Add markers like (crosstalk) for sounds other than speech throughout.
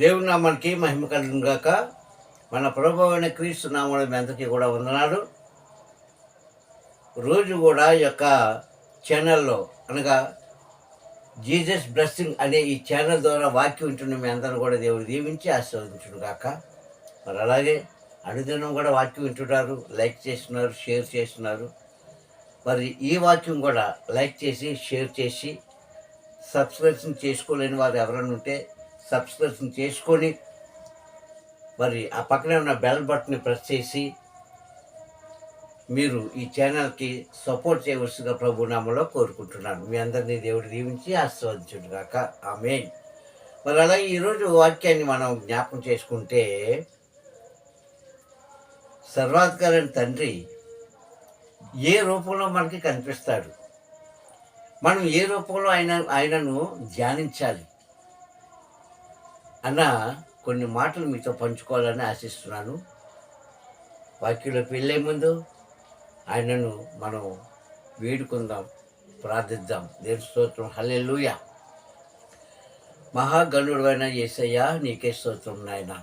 దేవుని నామానికి మహిమ కలుగును గాక. మన ప్రభు అయిన క్రీస్తు నామముల మీ అందరికీ కూడా వందనాలు. రోజు కూడా యొక్క ఛానల్లో అనగా జీసస్ బ్లెస్సింగ్ అనే ఈ ఛానల్ ద్వారా వాక్యం వింటున్న మీ అందరూ కూడా దేవుడు దీవించి ఆశీర్వదించును గాక. మరి అలాగే అనుదినం కూడా వాక్యం వింటున్నారు లైక్ చేస్తున్నారు షేర్ చేస్తున్నారు. మరి ఈ వాక్యం కూడా లైక్ చేసి షేర్ చేసి సబ్స్క్రిప్షన్ చేసుకోలేని వారు ఎవరైనా ఉంటే సబ్స్క్రిప్షన్ చేసుకొని మరి ఆ పక్కనే ఉన్న బెల్ బటన్ని ప్రెస్ చేసి మీరు ఈ ఛానల్కి సపోర్ట్ చేయవలసిందిగా ప్రభునామంలో కోరుకుంటున్నాను. మీ అందరినీ దేవుడు దీవించి ఆశీర్వదించుడు కాక ఆమె మరి అలాగే ఈరోజు వాక్యాన్ని మనం జ్ఞాపకం చేసుకుంటే సర్వాధికారైన తండ్రి ఏ రూపంలో మనకి కనిపిస్తాడు? మనం ఏ రూపంలో ఆయన ఆయనను ధ్యానించాలి? అన్న కొన్ని మాటలు మీతో పంచుకోవాలని ఆశిస్తున్నాను. వాక్యంలోకి వెళ్ళే ముందు ఆయనను మనం వేడుకుందాం ప్రార్థిద్దాం. దేవుని స్తోత్రం. హల్లెలూయ. మహాగణుడు అయిన ఏసయ్యా నీకే స్తోత్రం నాయన.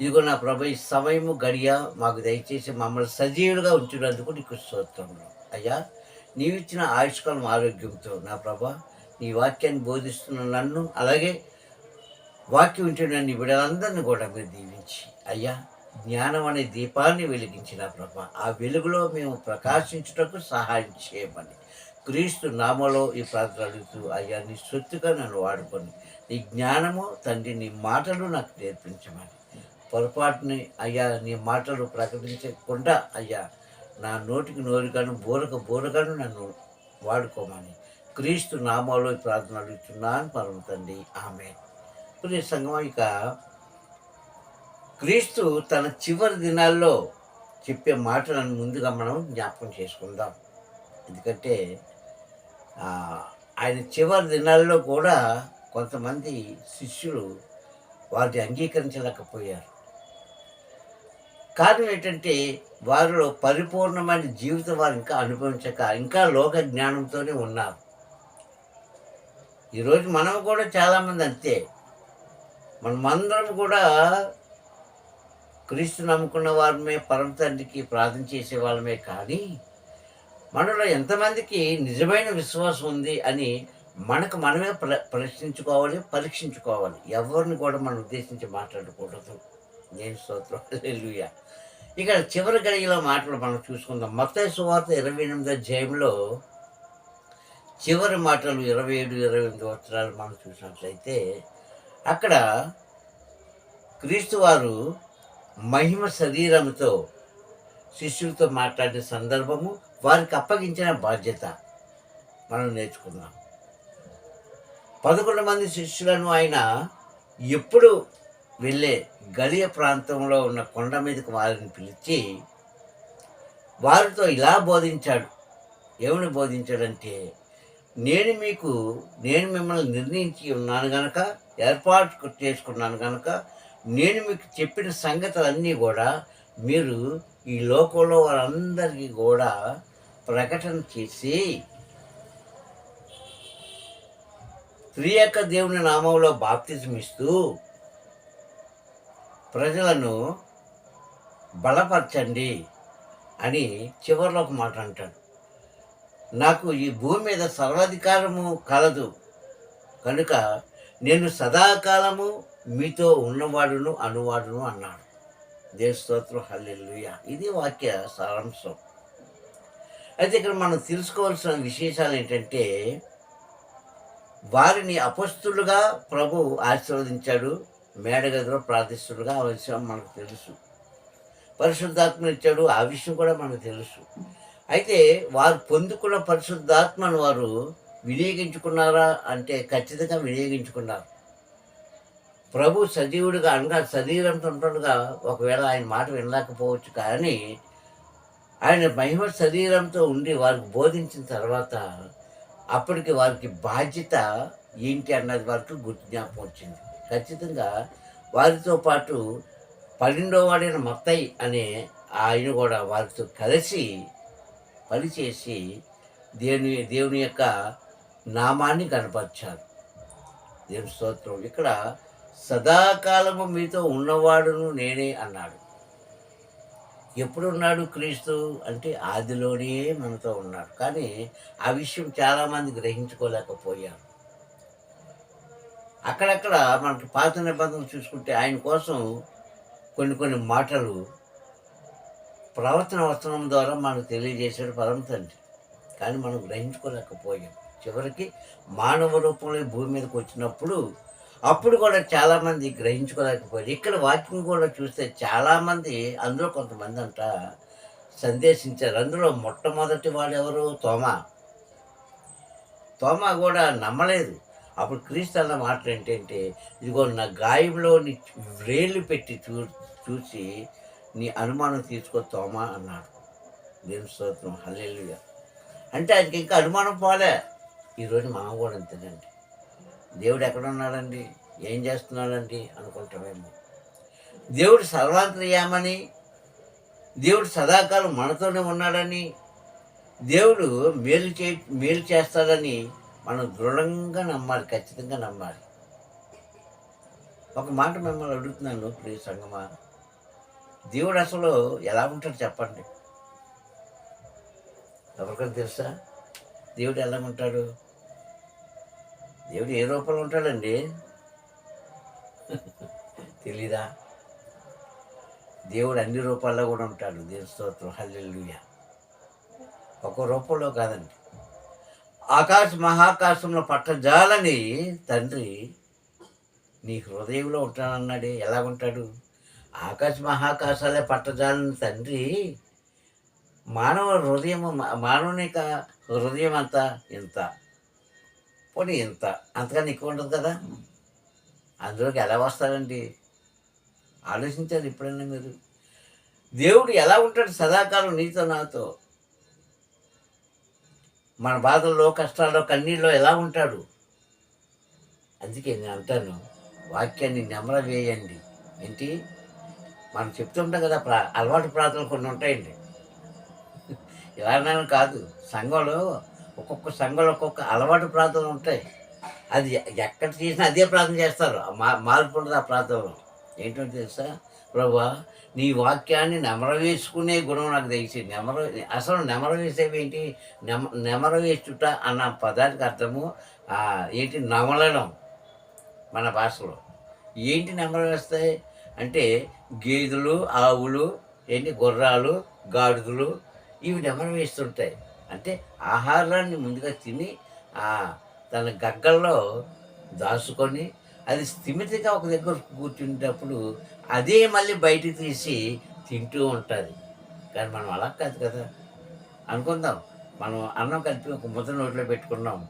ఇదిగో నా ప్రభు ఈ సమయము గడియ మాకు దయచేసి మమ్మల్ని సజీవులుగా ఉంచినందుకు నీకు స్తోత్రములు అయ్యా నీవిచ్చిన ఆయుష్కాలం ఆరోగ్యంతో నా ప్రభ నీ వాక్యాన్ని బోధిస్తున్న నన్ను అలాగే వాక్యం వింటున్న నీ కూడా మీరు దీవించి. అయ్యా జ్ఞానం అనే దీపాన్ని వెలిగించిన ప్రభ ఆ వెలుగులో మేము ప్రకాశించుటకు సహాయం చేయమని. క్రీస్తు నామలో ఈ ప్రార్థన అడుగుతూ అయ్యా నీ సొత్తుగా నన్ను వాడుకొని నీ జ్ఞానము తండ్రి నీ మాటలు నాకు నేర్పించమని. పొరపాటుని అయ్యా నీ మాటలు ప్రకటించకుండా అయ్యా నా నోటికి నోరుగాను బోరక బోరగాను నన్ను వాడుకోమని. క్రీస్తు నామాలో ఈ ప్రార్థన అడుగుతున్నాను పరమ తండ్రి. ఆమె ప్రియ సంఘం ఇక క్రీస్తు తన చివరి దినాల్లో చెప్పే మాటలను ముందుగా మనం జ్ఞాపకం చేసుకుందాం. ఎందుకంటే ఆయన చివరి దినాల్లో కూడా కొంతమంది శిష్యులు వారిని అంగీకరించలేకపోయారు. కారణం ఏంటంటే వారిలో పరిపూర్ణమైన జీవితం వారు ఇంకా అనుభవించక ఇంకా లోక జ్ఞానంతోనే ఉన్నారు. ఈరోజు మనం కూడా చాలామంది అంతే. మనమందరం కూడా క్రీస్తు నమ్ముకున్న వారమే పరమ తండ్రికి ప్రార్థన చేసే వాళ్ళమే కానీ మనలో ఎంతమందికి నిజమైన విశ్వాసం ఉంది అని మనకు మనమే ప్ర ప్రశ్నించుకోవాలి పరీక్షించుకోవాలి. ఎవరిని కూడా మనం ఉద్దేశించి మాట్లాడకూడదు. నేను స్తోత్రం. ఇక్కడ చివరి గడిలో మాటలు మనం చూసుకుందాం. మొత్తం సువార్త ఇరవై ఎనిమిదో జయంలో చివరి మాటలు ఇరవై ఏడు ఇరవై ఎనిమిది వస్త్రాలు మనం చూసినట్లయితే అక్కడ క్రీస్తు వారు మహిమ శరీరంతో శిష్యులతో మాట్లాడిన సందర్భము వారికి అప్పగించిన బాధ్యత. మనం నేర్చుకుందాం. పదకొండు మంది శిష్యులను ఆయన ఎప్పుడు వెళ్ళే గలియ ప్రాంతంలో ఉన్న కొండ మీదకి వారిని పిలిచి వారితో ఇలా బోధించాడు. ఏమని బోధించాడంటే నేను మీకు నేను మిమ్మల్ని నిర్ణయించి ఉన్నాను గనక ఏర్పాటు చేసుకున్నాను కనుక నేను మీకు చెప్పిన సంగతులన్నీ కూడా మీరు ఈ లోకంలో వారందరికీ కూడా ప్రకటన చేసి త్రియక దేవుని నామంలో బాప్తిజం ఇస్తూ ప్రజలను బలపరచండి అని చివరిలో ఒక మాట అంటాడు. నాకు ఈ భూమి మీద సర్వాధికారము కలదు. కనుక నేను సదాకాలము మీతో ఉన్నవాడును అనువాడును అన్నాడు. దేవస్తోత్రం హల్లెల్లుయ ఇది వాక్య సారాంశం. అయితే ఇక్కడ మనం తెలుసుకోవాల్సిన విశేషాలు ఏంటంటే వారిని అపస్తులుగా ప్రభు ఆశీర్వదించాడు మేడగదిలో ప్రార్థిస్తుడుగా ఆ విషయం మనకు తెలుసు. పరిశుద్ధాత్మ ఇచ్చాడు ఆ విషయం కూడా మనకు తెలుసు. అయితే వారు పొందుకున్న పరిశుద్ధాత్మను వారు వినియోగించుకున్నారా అంటే ఖచ్చితంగా వినియోగించుకున్నారు. ప్రభు సజీవుడిగా అనగా శరీరంతో ఉంటుండగా ఒకవేళ ఆయన మాట వినలేకపోవచ్చు కానీ ఆయన మహిమ శరీరంతో ఉండి వారికి బోధించిన తర్వాత అప్పటికి వారికి బాధ్యత ఏంటి అన్నది వారికి గుర్తు జ్ఞాపకం వచ్చింది. ఖచ్చితంగా వారితో పాటు పన్నెండో వాడైన మత్తయి అనే ఆయన కూడా వారితో కలిసి పనిచేసి దేవుని దేవుని యొక్క నామాన్ని కనపరిచారు. దేవుని స్తోత్రం? ఇక్కడ సదాకాలము మీతో ఉన్నవాడును నేనే అన్నాడు. ఎప్పుడున్నాడు క్రీస్తు? అంటే ఆదిలోనే మనతో ఉన్నాడు. కానీ ఆ విషయం చాలామంది గ్రహించుకోలేకపోయారు. అక్కడక్కడ మనకి పాత నిబంధనలు చూసుకుంటే ఆయన కోసం కొన్ని కొన్ని మాటలు ప్రవర్తన వస్త్రం ద్వారా మనకు తెలియజేశాడు పరమ తండ్రి కానీ మనం గ్రహించుకోలేకపోయాం. చివరికి మానవ రూపంలో భూమి మీదకి వచ్చినప్పుడు అప్పుడు కూడా చాలామంది గ్రహించుకోలేకపోయారు. ఇక్కడ వాక్యం కూడా చూస్తే చాలామంది అందులో కొంతమంది అంట సందేశించారు. అందులో మొట్టమొదటి వాడు ఎవరు? తోమా. తోమా కూడా నమ్మలేదు. అప్పుడు క్రీస్తు అన్న మాటలు ఏంటంటే ఇదిగో నా గాయంలో నీ వ్రేళ్ళు పెట్టి చూ చూసి నీ అనుమానం తీసుకో తోమా అన్నాడు. దేవుని స్తోత్రం. హల్లెలుగా అంటే ఆయనకి ఇంకా అనుమానం పోలే. ఈరోజు మనం కూడా అంతేనండి. దేవుడు ఎక్కడున్నాడండి? ఏం చేస్తున్నాడండి? అనుకుంటామేమో దేవుడు సర్వాంతర్యామని దేవుడు సదాకాలం మనతోనే ఉన్నాడని దేవుడు మేలు చే మేలు చేస్తాడని మనం దృఢంగా నమ్మాలి ఖచ్చితంగా నమ్మాలి. ఒక మాట మిమ్మల్ని అడుగుతున్నాను ప్రియ సంగమా. దేవుడు అసలు ఎలా ఉంటాడు చెప్పండి. ఎవరికైనా తెలుసా? దేవుడు ఎలా ఉంటాడు దేవుడు ఏ రూపంలో ఉంటాడండి? (laughs) తెలీదా? దేవుడు అన్ని రూపాల్లో కూడా ఉంటాడు. దేవుని స్తోత్రం. హల్లెల్లుయ ఒక రూపంలో కాదండి. ఆకాశ మహాకాశంలో పట్టజాలని తండ్రి నీ హృదయంలో ఉంటానన్నాడే. ఎలా ఉంటాడు ఆకాశ మహాకాశాలే పట్టజాలని తండ్రి మానవ హృదయం మానవుని యొక్క హృదయం అంతా ఇంత? పోనీ ఇంత? అంతకన్నా ఎక్కువ ఉండదు కదా? అందులోకి ఎలా వస్తారండి? ఆలోచించారు ఎప్పుడైనా మీరు. దేవుడు ఎలా ఉంటాడు సదాకాలం నీతో నాతో? మన బాధల్లో కష్టాల్లో కన్నీళ్ళలో ఎలా ఉంటాడు? అందుకే నేను అంటాను వాక్యాన్ని నెమర వేయండి ఏంటి? మనం చెప్తుంటాం కదా ప్రా అలవాటు ప్రార్థనలు కొన్ని ఉంటాయండి. ఎవరినైనా కాదు సంఘంలో ఒక్కొక్క సంఘంలో ఒక్కొక్క అలవాటు ప్రార్థనలు ఉంటాయి. అది ఎక్కడ చేసినా అదే ప్రార్థన చేస్తారు. మా మార్పు ఉండదు ఆ ప్రార్థనలో ఏంటో తెలుసా? ప్రభా నీ వాక్యాన్ని నెమరవేసుకునే గుణం నాకు తెలిసి నెమర అసలు నెమర వేసేవి ఏంటి? నెమ నెమరవేసుట అన్న పదానికి అర్థము ఏంటి? నమలడం మన భాషలో. ఏంటి నెమరవేస్తాయి అంటే గేదెలు ఆవులు ఏంటి? గుర్రాలు గాడిదలు ఇవి నెమరవేస్తుంటాయి అంటే ఆహారాన్ని ముందుగా తిని తన గగ్గల్లో దాచుకొని అది స్థిమితంగా ఒక దగ్గర కూర్చుంటప్పుడు అదే మళ్ళీ బయటికి తీసి తింటూ ఉంటుంది. కానీ మనం అలా కాదు కదా. అనుకుందాం మనం అన్నం కలిపి ఒక ముద్ద నోట్లో పెట్టుకున్నాం.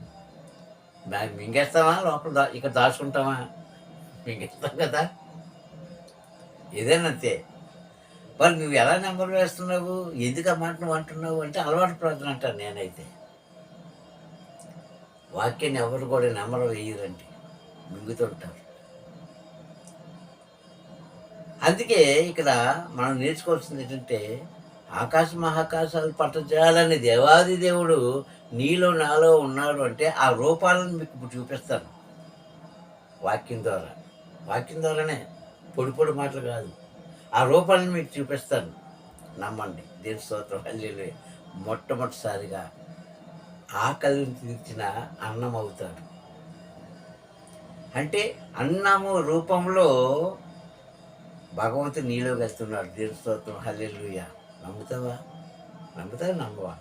దాన్ని మింగేస్తామా? లోపల దా ఇక్కడ దాచుకుంటామా? మింగేస్తాం కదా. ఏదైనా అంతే. మరి నువ్వు ఎలా నెంబర్ వేస్తున్నావు? ఎందుకు ఆ మాట నువ్వు అంటున్నావు అంటే అలవాటు ప్రార్థన అంటాను నేనైతే. వాక్యాన్ని ఎవరు కూడా నెంబర్ వేయరండి. మింగుతుంటారు. అందుకే ఇక్కడ మనం నేర్చుకోవాల్సింది ఏంటంటే ఆకాశ మహాకాశాలు పట్టజాలని దేవాది దేవుడు నీలో నాలో ఉన్నాడు అంటే ఆ రూపాలను మీకు ఇప్పుడు చూపిస్తాను. వాక్యం ద్వారా. వాక్యం ద్వారానే పొడి పొడి మాటలు కాదు. ఆ రూపాలను మీకు చూపిస్తాను. నమ్మండి. దేని స్తోత్రం? హల్లెలూయ. మొట్టమొదటిసారిగా ఆకలిని తీర్చిన అన్నం అవుతాడు. అంటే అన్నము రూపంలో భగవంతుడు నీలో వెళ్తున్నాడు దేవుని స్తోత్రం? హల్లెలూయ. నమ్ముతావా? నమ్ముతావా నమ్మవా?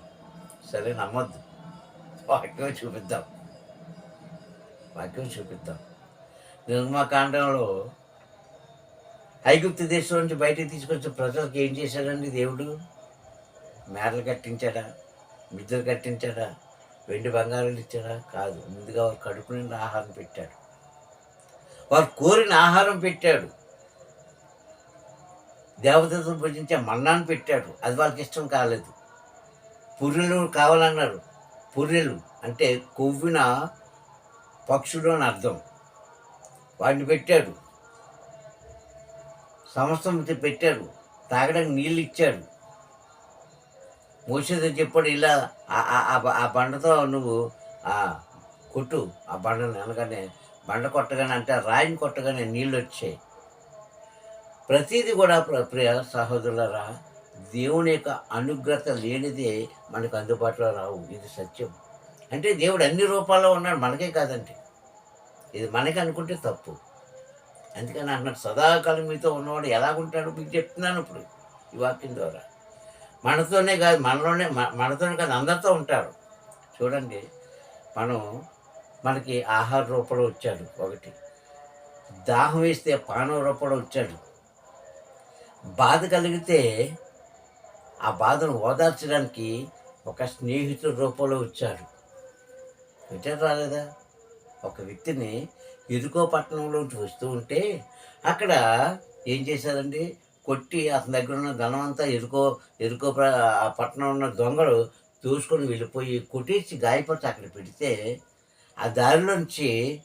సరే నమ్మొద్దు. వాక్యం చూపిద్దాం. వాక్యం చూపిద్దాం. నిర్మాకాండంలో ఐగుప్తు దేశం నుంచి బయటకు తీసుకొచ్చిన ప్రజలకు ఏం చేశాడండి దేవుడు? మేడలు కట్టించాడా? మిద్దలు కట్టించాడా? వెండి బంగారాలు ఇచ్చాడా? కాదు ముందుగా వారు కడుపు నిండా ఆహారం పెట్టాడు. వారు కోరిన ఆహారం పెట్టాడు. దేవతలు భుజించే మన్నాను పెట్టాడు. అది వాళ్ళకి ఇష్టం కాలేదు. పుర్రెలు కావాలన్నారు. పుర్రెలు అంటే కొవ్విన పక్షుడు అని అర్థం. వాడిని పెట్టాడు. సంవత్సరం పెట్టాడు తాగడానికి నీళ్ళు ఇచ్చాడు మోసేది చెప్పాడు ఇలా ఆ- ఆ- బండతో నువ్వు ఆ కొట్టు. ఆ బండను అనగానే బండ కొట్టగానే అంటే రాయిని కొట్టగానే నీళ్ళు వచ్చాయి. ప్రతిదీ కూడా ప్ర- ప్రియ సహోదరులరా దేవుని యొక్క అనుగ్రత లేనిదే మనకు అందుబాటులో రావు. ఇది సత్యం. అంటే దేవుడు అన్ని రూపాల్లో ఉన్నాడు. మనకే కాదండి. ఇది మనకి అనుకుంటే తప్పు. అందుకని అన్నాడు సదాకాలం మీతో ఉన్నవాడు ఎలాగుంటాడు మీకు చెప్తున్నాను ఇప్పుడు ఈ వాక్యం ద్వారా. మనతోనే కాదు మనలోనే మనతోనే కాదు అందరితో ఉంటాడు చూడండి మనం మనకి ఆహార రూపంలో వచ్చాడు ఒకటి. దాహం వేస్తే పానం రూపంలో వచ్చాడు. బాధ కలిగితే ఆ బాధను ఓదార్చడానికి ఒక స్నేహితుడి రూపంలో వచ్చాడు. వచ్చాడు రాలేదా? ఒక వ్యక్తిని ఇరుకో పట్టణంలోంచి వస్తూ ఉంటే అక్కడ ఏం చేశారండి? కొట్టి అతని దగ్గర ఉన్న ధనం అంతా ఎదుకో ఎదుకో ప్ర- ఆ పట్టణం ఉన్న దొంగలు దూసుకొని వెళ్ళిపోయి కొట్టేసి గాయపరిచి అక్కడ పెడితే ఆ దారిలోంచి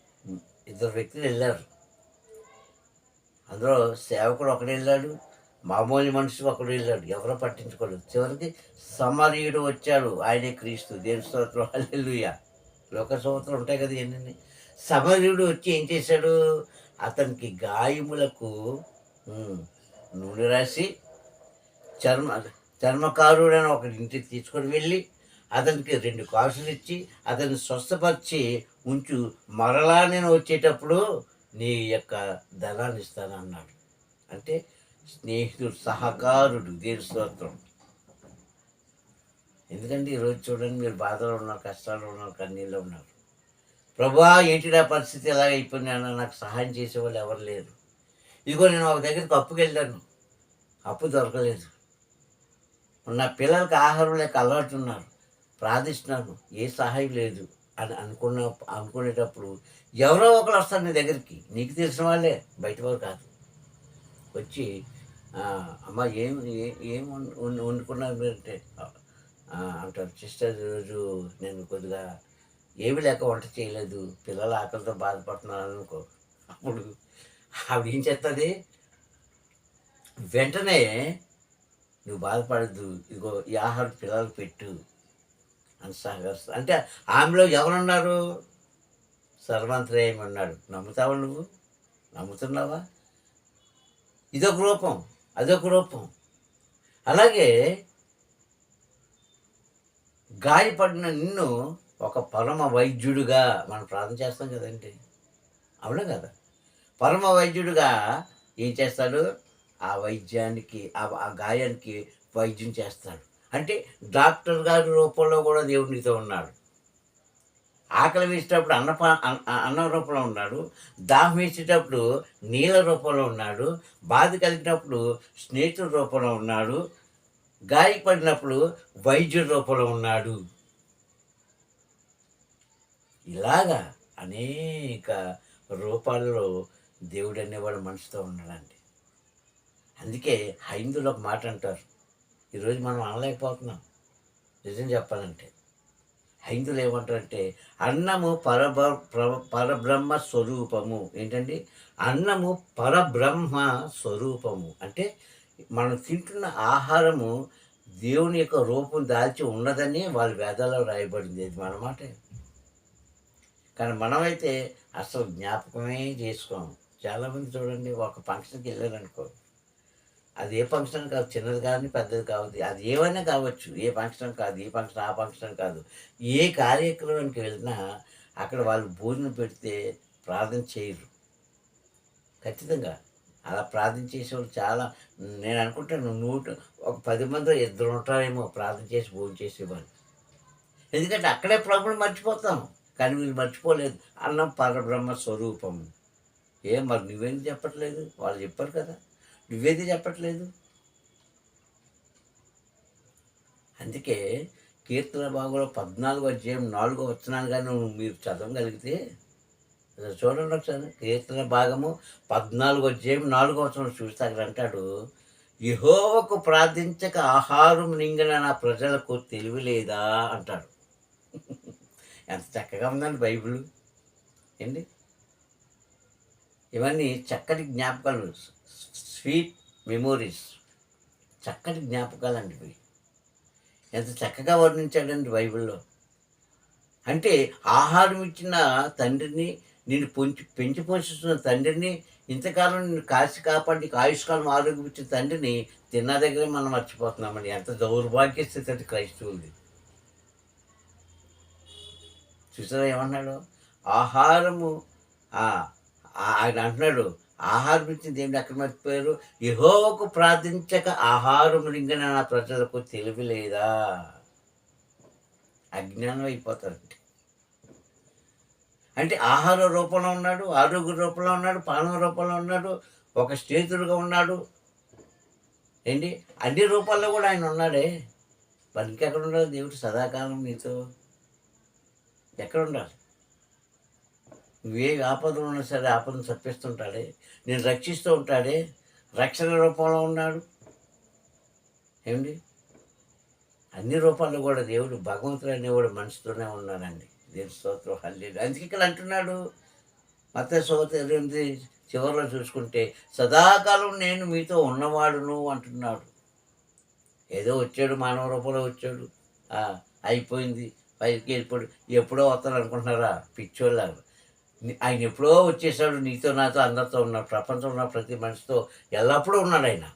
ఇద్దరు వ్యక్తులు వెళ్ళారు. అందులో సేవకుడు ఒకడు వెళ్ళాడు మామూలు మనిషి ఒకడు వెళ్ళాడు. ఎవరో పట్టించుకోలేదు. చివరికి సమరీయుడు వచ్చాడు. ఆయనే క్రీస్తు. దేని స్తోత్రం. హల్లెలూయా. లోక స్తోత్రం ఉంటాయి కదా ఇవన్నీ సమరుడు వచ్చి ఏం చేశాడు? అతనికి గాయములకు నూనె రాసి చర్మ చర్మకారుడని ఒకటి ఇంటికి తీసుకొని వెళ్ళి అతనికి రెండు కాసులు ఇచ్చి అతన్ని స్వస్థపరిచి ఉంచు మరలా నేను వచ్చేటప్పుడు నీ యొక్క ధనాన్ని ఇస్తానన్నాడు. అంటే స్నేహితుడు సహకారుడు దేని స్తోత్రం. ఎందుకంటే ఈరోజు చూడండి మీరు బాధలో ఉన్నారు కష్టాల్లో ఉన్నారు కన్నీళ్ళు ఉన్నారు. ప్రభా ఏంటి నా పరిస్థితి? ఎలాగ అయిపోయినా నాకు సహాయం చేసేవాళ్ళు ఎవరు లేరు. ఇదిగో నేను ఒక దగ్గరికి అప్పుకి వెళ్ళాను. అప్పు దొరకలేదు. నా పిల్లలకి ఆహారం లేక అలవాటు ఉన్నారు. ప్రార్థిస్తున్నాను ఏ సహాయం లేదు అని అనుకున్న అనుకునేటప్పుడు ఎవరో ఒకరు వస్తారు నీ దగ్గరికి. నీకు తెలిసిన వాళ్ళే బయట వారు కాదు. వచ్చి అమ్మ ఏం ఏం వండుకున్నారు అంటే అంటారు. సిస్టర్ ఈరోజు నేను కొద్దిగా ఏమి లేక వంట చేయలేదు. పిల్లల ఆకలితో బాధపడుతున్నాను అనుకో. అప్పుడు ఆవిడ ఏం చేస్తుంది వెంటనే నువ్వు బాధపడద్దు. ఇదిగో ఈ ఆహారం పిల్లలు పెట్టు అని సహకరిస్తా అంటే ఆమెలో ఎవరున్నారు? సర్వంతరేయం ఉన్నాడు నమ్ముతావా నువ్వు? నమ్ముతున్నావా? ఇదొక రూపం. అదొక రూపం. అలాగే గాయపడిన నిన్ను ఒక పరమ వైద్యుడిగా మనం ప్రార్థన చేస్తాం కదండి. అవునా కదా? పరమ వైద్యుడిగా ఏం చేస్తాడు? ఆ వైద్యానికి ఆ గాయానికి వైద్యం చేస్తాడు. అంటే డాక్టర్ గారి రూపంలో కూడా దేవుడు నీతో ఉన్నాడు. ఆకలి వేసేటప్పుడు అన్న అన్న రూపంలో ఉన్నాడు. దాహం వేసేటప్పుడు నీళ్ళ రూపంలో ఉన్నాడు. బాధ కలిగినప్పుడు స్నేహితుడి రూపంలో ఉన్నాడు. గాయపడినప్పుడు వైద్యుడి రూపంలో ఉన్నాడు. ఇలాగా అనేక రూపాలలో దేవుడు అనేవాడు మనసుతో ఉన్నాడండి. అందుకే హైందులు ఒక మాట అంటారు. ఈరోజు మనం అనలేకపోతున్నాం. నిజం చెప్పాలంటే హైందులు ఏమంటారంటే అన్నము పరబ పరబ్రహ్మ స్వరూపము. ఏంటండి? అన్నము పరబ్రహ్మ స్వరూపము. అంటే మనం తింటున్న ఆహారము దేవుని యొక్క రూపం దాల్చి ఉన్నదని వాళ్ళ వేదాల్లో రాయబడింది. ఇది మన మాట. కానీ మనమైతే అసలు జ్ఞాపకమే చేసుకోము. చాలామంది చూడండి ఒక ఫంక్షన్కి వెళ్ళారనుకో అది ఏ ఫంక్షన్ కాదు చిన్నది కానీ పెద్దది కావద్దు అది ఏమైనా కావచ్చు ఏ ఫంక్షన్ కాదు ఏ ఫంక్షన్ ఆ ఫంక్షన్ కాదు ఏ కార్యక్రమానికి వెళ్ళినా అక్కడ వాళ్ళు భోజనం పెడితే ప్రార్థన చేయరు. ఖచ్చితంగా అలా ప్రార్థన చేసేవాళ్ళు చాలా నేను అనుకుంటాను నూట ఒక పది మందిలో ఇద్దరు ఉంటారేమో ప్రార్థన చేసి భోజనం చేసేవాళ్ళు. ఎందుకంటే అక్కడే ప్రభుని మర్చిపోతాం. కానీ మీరు మర్చిపోలేదు. అన్నం పరబ్రహ్మ స్వరూపం ఏం మరి నువ్వేది చెప్పట్లేదు? వాళ్ళు చెప్పారు కదా. నువ్వేది చెప్పట్లేదు? అందుకే కీర్తన భాగంలో పద్నాలుగో అధ్యాయం నాలుగో వచ్చినాను కానీ నువ్వు మీరు చదవగలిగితే చూడండి ఒకసారి కీర్తన భాగము పద్నాలుగు అధ్యాయం నాలుగో వచ్చిన చూస్తే అక్కడ అంటాడు యహోవకు ప్రార్థించక ఆహారం నింగిన నా ప్రజలకు తెలివి లేదా? అంటాడు. ఎంత చక్కగా ఉందండి బైబిల్. ఏంటి? ఇవన్నీ చక్కటి జ్ఞాపకాలు స్వీట్ మెమోరీస్. చక్కటి జ్ఞాపకాలు అండి ఇవి. ఎంత చక్కగా వర్ణించాడండి బైబిల్లో. అంటే ఆహారం ఇచ్చిన తండ్రిని నేను పొంచి పెంచి పోషిస్తున్న తండ్రిని ఇంతకాలం నేను కాసి కాపాడి ఆయుష్కాలం ఆరోగ్యం ఇచ్చిన తండ్రిని తిన్న దగ్గరే మనం మర్చిపోతున్నామండి. ఎంత దౌర్భాగ్య స్థితి అది క్రైస్తవులది. చూసారా ఏమన్నాడు? ఆహారము ఆయన అంటున్నాడు ఆహారం ఇచ్చింది ఏమిటి ఎక్కడ మర్చిపోయారు? యహోవకు ప్రార్థించక ఆహారం రింగిన నా ప్రజలకు తెలివి లేదా? అజ్ఞానం అయిపోతారండి అంటే ఆహార రూపంలో ఉన్నాడు ఆరోగ్య రూపంలో ఉన్నాడు పానం రూపంలో ఉన్నాడు ఒక స్నేహితుడుగా ఉన్నాడు. ఏంటి? అన్ని రూపాల్లో కూడా ఆయన ఉన్నాడే. మరి ఇంకెక్కడ ఉండాలి దేవుడు సదాకాలం నీతో? ఎక్కడ ఉండాలి నువ్వే ఆపదలు ఉన్నా సరే ఆపదను తప్పిస్తుంటాడే నేను రక్షిస్తూ ఉంటాడే. రక్షణ రూపంలో ఉన్నాడు. ఏమండి? అన్ని రూపాల్లో కూడా దేవుడు భగవంతుడు అనేవాడు మనిషితోనే ఉన్నాడండి. దేవుని స్తోత్రం. హల్లేడు అందుకే ఇక్కడ అంటున్నాడు. మత సోత ఎనిమిది చివరిలో చూసుకుంటే సదాకాలం నేను మీతో ఉన్నవాడును అంటున్నాడు. ఏదో వచ్చాడు మానవ రూపంలో వచ్చాడు. అయిపోయింది. పైకి ఎప్పుడు ఎప్పుడో వస్తాడు అనుకుంటున్నారా? పిచ్చోళ్ళారు ఆయన ఎప్పుడో వచ్చేసాడు నీతో నాతో అందరితో ఉన్న ప్రపంచంలో ఉన్న ప్రతి మనిషితో. ఎల్లప్పుడూ ఉన్నాడు ఆయన.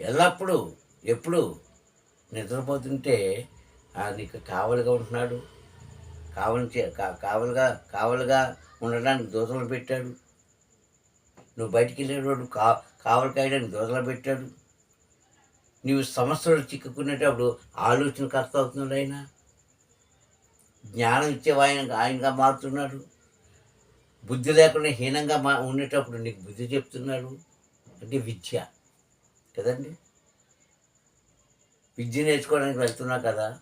ఎల్లప్పుడూ ఎప్పుడు నిద్రపోతుంటే నీకు కావలిగా ఉంటున్నాడు. కావలి చే- కా- కావలిగా కావలిగా ఉండడానికి దూతలు పెట్టాడు. నువ్వు బయటికి వెళ్ళేవాడు కా కావలి కాయడానికి దూతలు పెట్టాడు. నీవు సమస్యలు చిక్కుకునేటప్పుడు ఆలోచనకర్త అవుతున్నాడు ఆయన. జ్ఞానం ఇచ్చేవా ఆయన ఆయనగా మారుతున్నాడు. బుద్ధి లేకుండా హీనంగా మా ఉండేటప్పుడు నీకు బుద్ధి చెప్తున్నాడు. అంటే విద్య. కదండి? విద్య నేర్చుకోవడానికి వెళ్తున్నా కదా.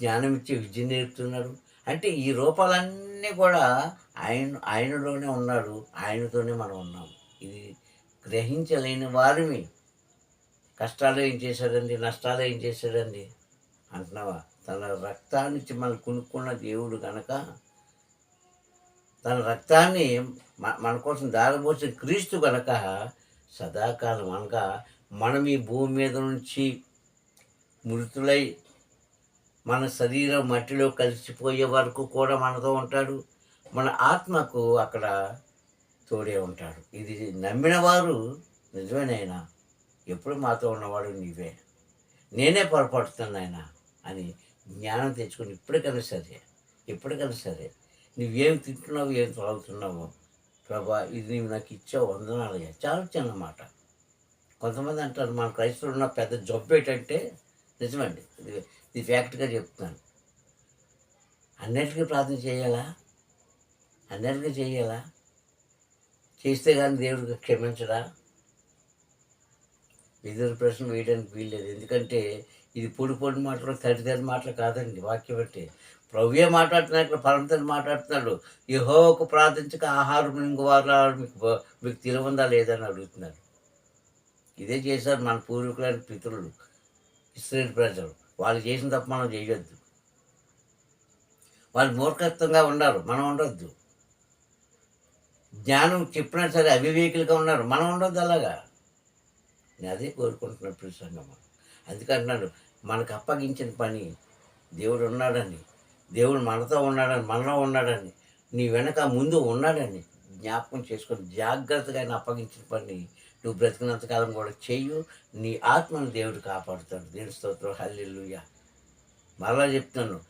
జ్ఞానం ఇచ్చే విద్య నేర్పుతున్నాడు. అంటే ఈ రూపాలన్నీ కూడా ఆయన ఆయనలోనే ఉన్నాడు. ఆయనతోనే మనం ఉన్నాం. ఇది గ్రహించలేని వారిని కష్టాలు ఏం చేశాడండి? నష్టాలు ఏం చేశాడండి? అంటున్నావా? తన రక్తాన్ని ఇచ్చి మనం కొనుక్కున్న దేవుడు కనుక తన రక్తాన్ని మన కోసం దారబోసిన క్రీస్తు కనుక సదాకాలం అనగా మనం ఈ భూమి మీద నుంచి మృతులై మన శరీరం మట్టిలో కలిసిపోయే వరకు కూడా మనతో ఉంటాడు. మన ఆత్మకు అక్కడ తోడే ఉంటాడు. ఇది నమ్మిన వారు నిజమేనైనా ఎప్పుడు మాతో ఉన్నవాడు నీవే. నేనే పొరపడుతున్నాను ఆయన అని జ్ఞానం తెచ్చుకుని ఇప్పటికైనా సరే ఎప్పటికైనా సరే నువ్వేం తింటున్నావు ఏం త్రాగుతున్నావో ప్రభా ఇది నువ్వు నాకు ఇచ్చావు వందనాలుగా చాలా చిన్నమాట కొంతమంది అంటారు మన క్రైస్తవులు ఉన్న పెద్ద జబ్బు ఏంటంటే నిజమండి ఇది ఫ్యాక్ట్గా చెప్తున్నాను. అన్నిటికీ ప్రార్థన చేయాలా? అన్నిటికీ చేయాలా? చేస్తే కానీ దేవుడికి క్షమించడా? ఎదురు ప్రశ్న వేయడానికి వీల్లేదు. ఎందుకంటే ఇది పొడి పొడి మాటలు తడిదని మాటలు కాదండి వాక్యం అంటే. ప్రవ్యే మాట్లాడుతున్నాడు ఇక్కడ పరమతని మాట్లాడుతున్నాడు యహోకు ప్రార్థించక ఆహారం ఇంకోవారు మీకు మీకు తెలివందా లేదని అడుగుతున్నాడు ఇదే చేశారు మన పూర్వీకులైన పితరులు ఇస్రేల్ ప్రజలు. వాళ్ళు చేసిన తప్ప మనం చేయొద్దు. వాళ్ళు మూర్ఖత్వంగా ఉన్నారు మనం ఉండొద్దు. జ్ఞానం చెప్పినా సరే అవివేకులుగా ఉన్నారు మనం ఉండొద్దు అలాగా? నేను అదే కోరుకుంటున్నాను ప్రియ సంగమం అందుకంటున్నాడు మనకు అప్పగించిన పని దేవుడు ఉన్నాడని దేవుడు మనతో ఉన్నాడని మనలో ఉన్నాడని నీ వెనక ముందు ఉన్నాడని జ్ఞాపకం చేసుకొని జాగ్రత్తగా ఆయన అప్పగించిన పని నువ్వు బ్రతికినంతకాలం కూడా చెయ్యు. నీ ఆత్మను దేవుడు కాపాడుతాడు. దేవుడి స్తోత్రం. హల్లెలూయా. మరలా చెప్తున్నాను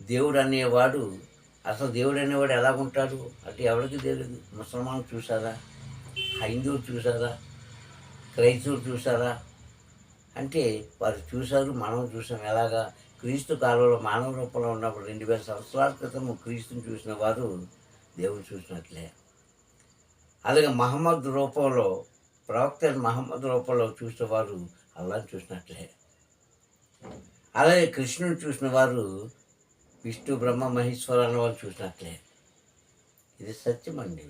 దేవుడు అనేవాడు అసలు దేవుడు అనేవాడు ఎలా ఉంటాడు అంటే ఎవరికి తెలియదు. ముసల్మాన్ చూసారా హైందువు చూసారా క్రైస్తవులు చూసారా అంటే వారు చూశారు మనం చూసాం ఎలాగా? క్రీస్తు కాలంలో మానవ రూపంలో ఉన్నప్పుడు రెండు వేల సంవత్సరాల క్రితం క్రీస్తుని చూసిన వారు దేవుడు చూసినట్లే. అలాగే మహమ్మద్ రూపంలో ప్రవక్త మహమ్మద్ రూపంలో చూసిన వారు అల్లాని చూసినట్లే. అలాగే కృష్ణుని చూసిన వారు విష్ణు బ్రహ్మ మహేశ్వర అన్న వాళ్ళు చూసినట్లే. ఇది సత్యమండి.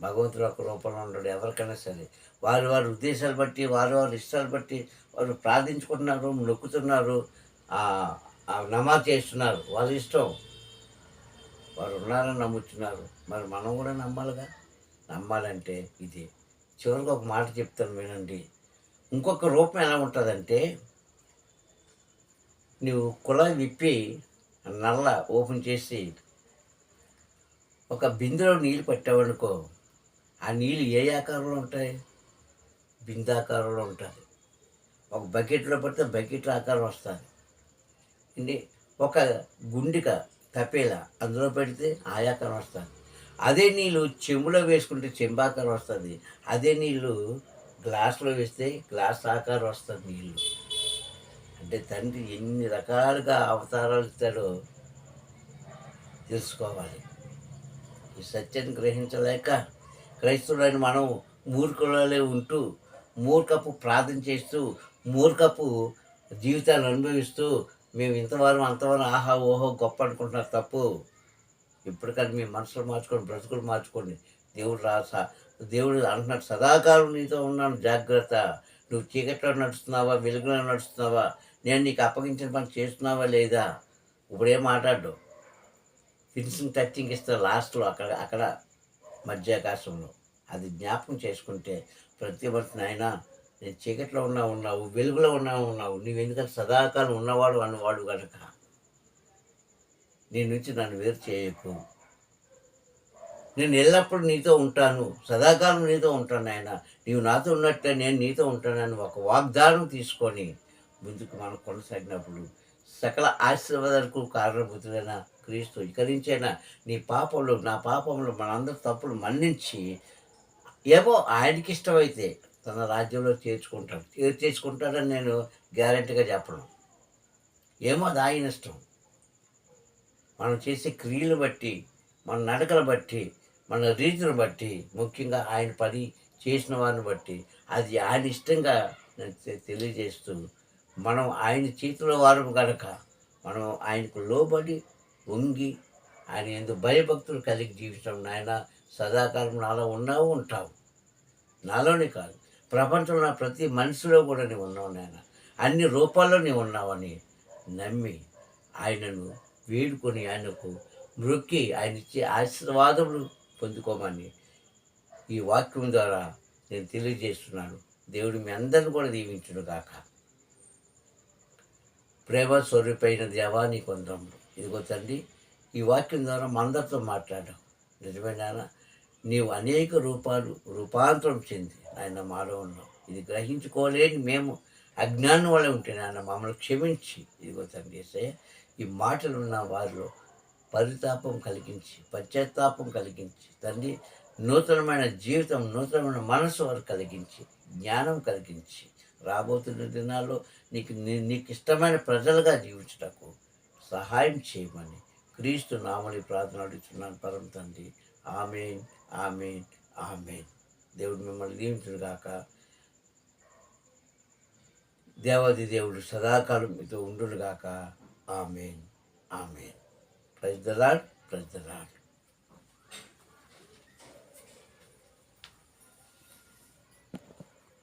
భగవంతుడు ఒక రూపంలో ఉండడు ఎవరికైనా సరే. వారి వారి ఉద్దేశాలు బట్టి వారి వారి ఇష్టాలు బట్టి వారు ప్రార్థించుకుంటున్నారు నొక్కుతున్నారు నమాజ్ చేస్తున్నారు. వాళ్ళ ఇష్టం. వారు ఉన్నారని నమ్ముతున్నారు. మరి మనం కూడా నమ్మాలిగా? నమ్మాలంటే ఇది. చివరికి ఒక మాట చెప్తాను వినండి. ఇంకొక రూపం ఎలా ఉంటుందంటే నువ్వు కుళాయి విప్పి నల్ల ఓపెన్ చేసి ఒక బిందెలో నీళ్ళు పెట్టావనుకో ఆ నీళ్ళు ఏ ఆకారంలో ఉంటాయి? బిందాకారంలో ఉంటుంది ఒక బకెట్లో పడితే బకెట్ ఆకారం వస్తుంది. అండి ఒక గుండిక తపేల అందులో పెడితే ఆయాకారం వస్తుంది. అదే నీళ్ళు చెంబులో వేసుకుంటే చెంబాకారం వస్తుంది. అదే నీళ్ళు గ్లాసులో వేస్తే గ్లాస్ ఆకారం వస్తుంది నీళ్ళు. అంటే తండ్రి ఎన్ని రకాలుగా అవతారాలు ఇస్తాడో తెలుసుకోవాలి. ఈ సత్యాన్ని గ్రహించలేక క్రైస్తవులైన మనం మూర్ఖులలో ఉంటూ మూర్ఖపు ప్రార్థన చేస్తూ మూర్ఖపు జీవితాన్ని అనుభవిస్తూ మేము ఇంతవరం అంతవరం ఆహా ఓహో గొప్ప అనుకుంటున్నారు తప్పు. ఇప్పటికైనా మీ మనసులు మార్చుకోండి బ్రతుకులు మార్చుకోండి. దేవుడు రాసా దేవుడు అంటున్నాడు సదాకాలం నీతో ఉన్నాను జాగ్రత్త. నువ్వు చీకట్లో నడుస్తున్నావా వెలుగులో నడుస్తున్నావా? నేను నీకు అప్పగించిన పని చేస్తున్నావా లేదా? ఇప్పుడేం మాట్లాడు? ఫినిషింగ్ టచ్చింగ్ ఇస్తే లాస్ట్లో అక్కడ అక్కడ మధ్యాకాశంలో. అది జ్ఞాపకం చేసుకుంటే ప్రతి ఒక్కటి నాయన నేను చీకట్లో ఉన్నా ఉన్నావు వెలుగులో ఉన్నా ఉన్నావు నీవు ఎందుకంటే సదాకాలం ఉన్నవాడు అన్నవాడు కనుక నీ నుంచి నన్ను వేరు చేయకు. నేను ఎల్లప్పుడూ నీతో ఉంటాను సదాకాలం నీతో ఉంటాను ఆయన నీవు నాతో ఉన్నట్టే నేను నీతో ఉంటానని ఒక వాగ్దానం తీసుకొని ముందుకు మనం కొనసాగినప్పుడు సకల ఆశీర్వాదాలకు కారణభూతులైన క్రీస్తు ఇకరించైనా నీ పాపంలో నా పాపంలో మనందరి తప్పులు మన్నించి ఏమో ఆయనకి ఇష్టమైతే తన రాజ్యంలో చేర్చుకుంటాడు. చేర్ చేసుకుంటాడని నేను గ్యారెంటీగా చెప్పను. ఏమో అది ఆయన ఇష్టం. మనం చేసే క్రియలు బట్టి మన నడకలు బట్టి మన రీతిని బట్టి ముఖ్యంగా ఆయన పని చేసిన వారిని బట్టి అది ఆయన ఇష్టంగా నేను తెలియజేస్తూ మనం ఆయన చేతిలో వారు కనుక మనం ఆయనకు లోబడి వంగి ఆయన ఎందుకు భయభక్తులు కలిగి జీవించడం నాయన. సదాకాలం నాలో ఉన్నావు ఉంటావు. నాలోనే కాదు. ప్రపంచంలో ఉన్న ప్రతి మనిషిలో కూడా నీవు ఉన్నావు నాయన. అన్ని రూపాల్లో నీవు ఉన్నావని నమ్మి ఆయనను వేడుకొని ఆయనకు మృక్కి ఆయన ఇచ్చే ఆశీర్వాదములు పొందుకోమని ఈ వాక్యం ద్వారా నేను తెలియజేస్తున్నాను. దేవుడు మీ అందరిని కూడా దీవించును కాక ప్రేమ స్వరూపైన దేవా నీ కొందరములు ఇదిగో తండ్రి ఈ వాక్యం ద్వారా మందరితో మాట్లాడాం నిజమేనా నీవు అనేక రూపాలు రూపాంతరం చెంది ఆయన మాలో ఉన్నావు. ఇది గ్రహించుకోలేని మేము అజ్ఞానం వల్ల ఉంటే నాయన మమ్మల్ని క్షమించి. ఇదిగో తండ్రి చేసే ఈ మాటలు ఉన్న వారిలో పరితాపం కలిగించి పశ్చాత్తాపం కలిగించి తండ్రి నూతనమైన జీవితం నూతనమైన మనసు వారు కలిగించి జ్ఞానం కలిగించి రాబోతున్న దినాల్లో నీకు నీ- నీకు ఇష్టమైన ప్రజలుగా జీవించటకు సహాయం చేయమని క్రీస్తు నామని ప్రార్థన అడుగుతున్నాను పరం తండ్రి. ఆమె ఆమెన్ ఆమెన్. దేవుడు మిమ్మల్ని దీవించుగాక దేవాది దేవుడు సదాకాలం మీతో ఉండుగాక గాక. Amen amen. ప్రజలాడ్ ప్రజలాడ్